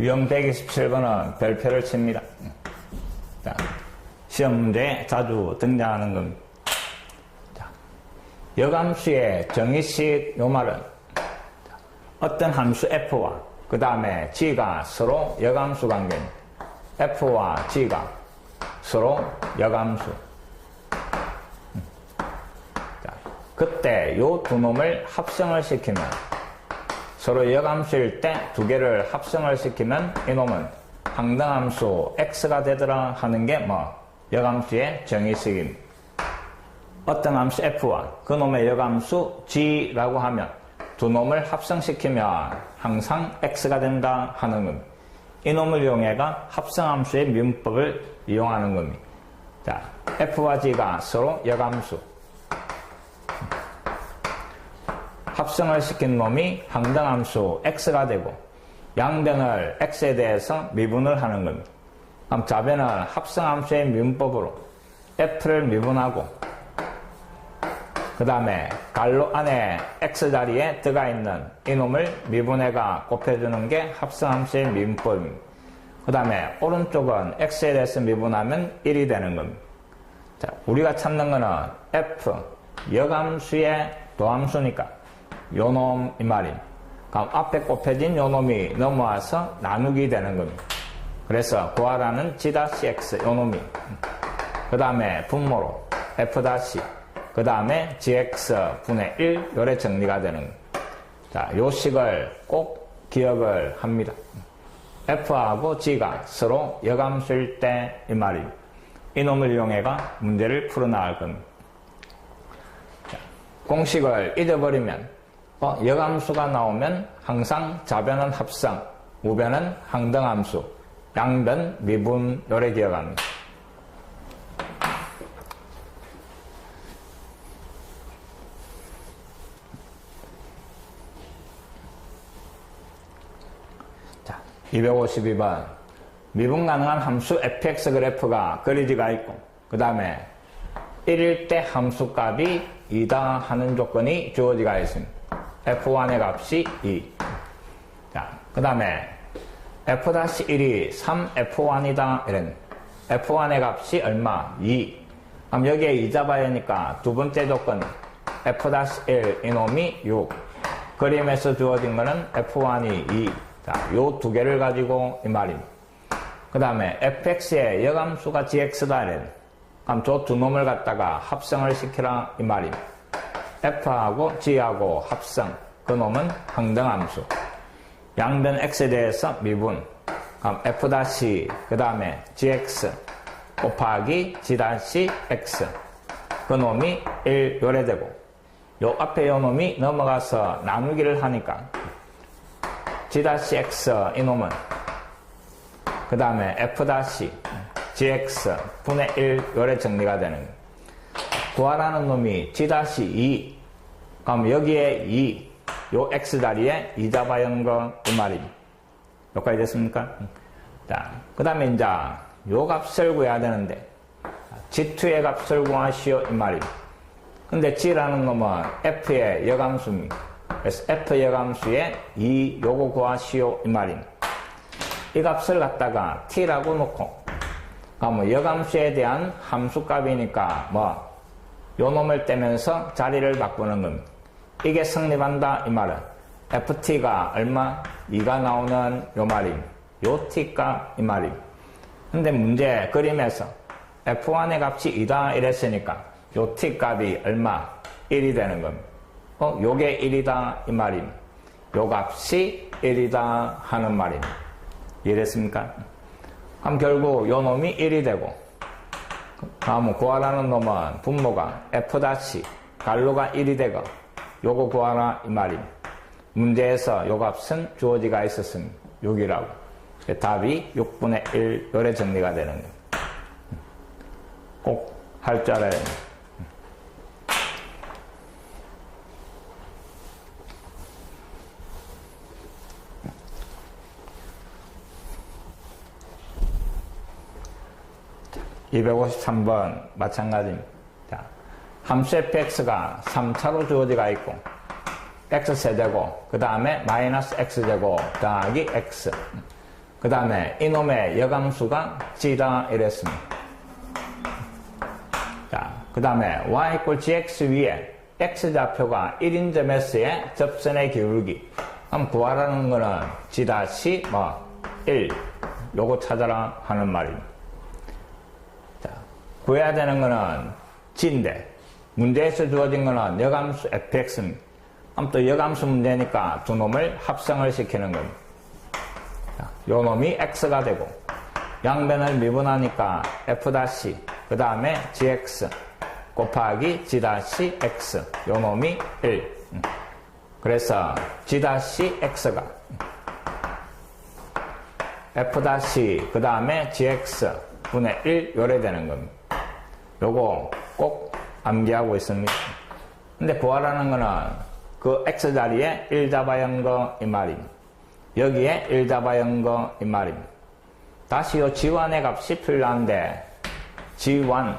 유형 127번은 별표를 칩니다. 자, 시험 문제에 자주 등장하는 겁니다. 자, 여감수의 정의식 요 말은 자, 어떤 함수 f와 그 다음에 g가 서로 여감수 관계입니다. f와 g가 서로 여감수. 음. 자, 그때 요 두 놈을 합성을 시키면 서로 여감수일 때 두 개를 합성을 시키면 이놈은 항등함수 x가 되더라 하는 게뭐 여감수의 정의식입니다. 어떤 함수 f와 그 놈의 여감수 g라고 하면 두 놈을 합성시키면 항상 x가 된다 하는 겁니다. 이놈을 이용해가 합성함수의 미분법을 이용하는 겁니다. 자, f와 g가 서로 여감수. 합성을 시킨 놈이 항등함수 x가 되고 양변을 x에 대해서 미분을 하는 겁니다. 그럼 좌변은 합성함수의 미분법으로 f를 미분하고 그 다음에 갈로 안에 x자리에 들어가 있는 이놈을 미분해가 곱해주는 게 합성함수의 미분법입니다. 그 다음에 오른쪽은 x에 대해서 미분하면 1이 되는 겁니다. 자, 우리가 찾는 거는 f 여감수의 도함수니까 요놈 이 말임. 그럼 앞에 곱해진 요놈이 넘어와서 나누기 되는 겁니다. 그래서 구하라는 g-x 요놈이 그 다음에 분모로 f- 그 다음에 gx 분의 1 요래 정리가 되는 겁니다. 자, 요 식을 꼭 기억을 합니다. f하고 g가 서로 여감수일 때 이 말입니다. 이놈을 이용해가 문제를 풀어나갈 겁니다. 자, 공식을 잊어버리면 어, 여감수가 나오면 항상 좌변은 합성, 우변은 항등함수, 양변 미분 요래 기억합니다. 자, 252번. 미분 가능한 함수 fx 그래프가 그리지가 있고, 그 다음에 1일 때 함수 값이 2다 하는 조건이 주어지가 있습니다. F1의 값이 2. 자, 그 다음에 f-1이 3f1이다. 이런. f1의 값이 얼마? 2. 그럼 여기에 2 잡아야 하니까 두 번째 조건 f-1 이놈이 6. 그림에서 주어진 거는 f1이 2. 자, 요 두 개를 가지고 이 말입니다. 그 다음에 fx의 여감수가 gx다. 이런. 그럼 저 두 놈을 갖다가 합성을 시키라 이 말입니다. F하고 g하고 합성. 그 놈은 항등함수. 양변 x에 대해서 미분. 그럼 f 그 다음에 gx 곱하기 g-x 그 놈이 1 요래되고 요 앞에 요 놈이 넘어가서 나누기를 하니까 g-x 이 놈은. 그 다음에 f gx 분의 1 요래 정리가 되는 거예요. 구하라는 놈이 g-2 그럼 여기에 2, 요 x자리에 2 잡아야 하는 거그 말입니다. 여기까지 됐습니까? 자, 그 다음에 이제 요 값을 구해야 되는데 g2의 값을 구하시오 이 말입니다. 근데 g라는 놈은 f의 여감수입니다. 그래서 f 여감수에 2 요거 구하시오 이 말입니다. 이 값을 갖다가 t라고 놓고 그러면 여감수에 대한 함수값이니까 뭐 요 놈을 떼면서 자리를 바꾸는 겁니다. 이게 성립한다 이 말은 ft가 얼마? 2가 나오는 요 말임. 요 t값 이 말임. 근데 문제 그림에서 f1의 값이 2다 이랬으니까 요 t값이 얼마? 1이 되는 겁니다. 어, 요게 1이다 이 말임. 요 값이 1이다 하는 말임. 이해됐습니까? 그럼 결국 요 놈이 1이 되고 다음은 구하라는 놈은 분모가 f 갈로가 1이 되고 요거 구하라 이 말임. 문제에서 요 값은 주어지가 있었습니다. 6이라고. 답이 6분의 1 요래 정리가 되는 거예요. 꼭할 줄 알아야 됩니다. 253번 마찬가지입니다. 자, 함수 fx가 3차로 주어지가 있고 x세제곱 그 다음에 마이너스 x제곱 더하기 x 그 다음에 이놈의 여감수가 G다 이랬습니다. 자, 그 다음에 y equal gx 위에 x좌표가 1인점 s의 접선의 기울기. 그럼 구하라는 거는 G 뭐 1. 요거 찾아라 하는 말입니다. 자, 구해야 되는 거는 G인데, 문제에서 주어진 거는 여감수. 그럼 또 여감수 문제니까 두 놈을 합성을 시키는 겁니다. 자, 요 놈이 x가 되고, 양변을 미분하니까 f 그 다음에 gx 곱하기 g-x 요 놈이 1 음. 그래서 g-x가 f- 그 다음에 gx 분의 1 요래 되는 겁니다. 요거 꼭 암기하고 있습니다. 근데 구하라는 거는 그 x 자리에 1 잡아야 한거이 말입니다. 여기에 1 잡아야 한거이 말입니다. 다시 요 G1의 값이 필요한데 G1,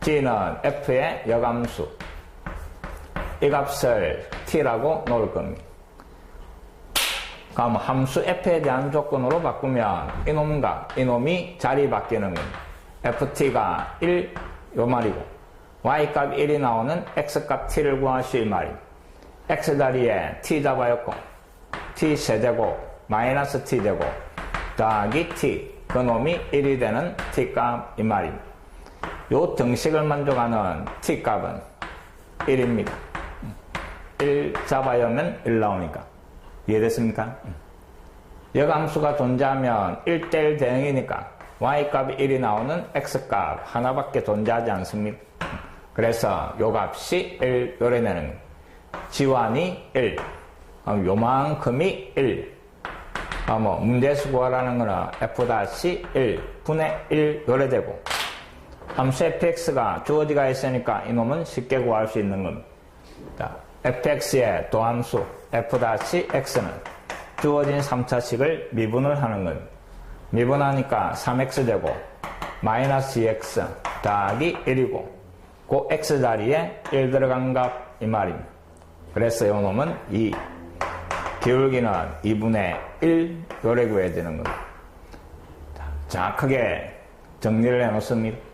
G는 F의 여감수 이 값을 T라고 놓을 겁니다. 그럼 함수 F에 대한 조건으로 바꾸면 이놈과 이놈이 자리 바뀌는 겁니다. FT가 1, 요 말이고 Y값 1이 나오는 X값 T를 구하시 이 말입니다. X 자리에 T 잡아였고 T 세제곱 마이너스 T 제곱 더하기 T 그놈이 1이 되는 T값 이 말입니다. 요 등식을 만족하는 T값은 1입니다. 1 잡아야면 1 나오니까. 이해됐습니까? 여감수가 존재하면 1대1 대응이니까 Y값이 1이 나오는 X값 하나밖에 존재하지 않습니다. 그래서 요 값이 1 요래내는 지환이 1 그럼 요만큼이 1 아, 뭐, 문제수 구하라는 거는 f-1 분의 1 요래되고, 함수 fx가 주어지가 있으니까 이놈은 쉽게 구할 수 있는 겁니다. 자, fx의 도함수 f-x는 주어진 3차식을 미분을 하는 겁니다. 미분하니까 3x 되고, 마이너스 2x 더하기 1이고, 그 x 자리에 1 들어간 값이 말입니다. 그래서 이 놈은 2. 기울기는 2분의 1 요래 구해야 되는 겁니다. 자, 크게 정리를 해 놓습니다.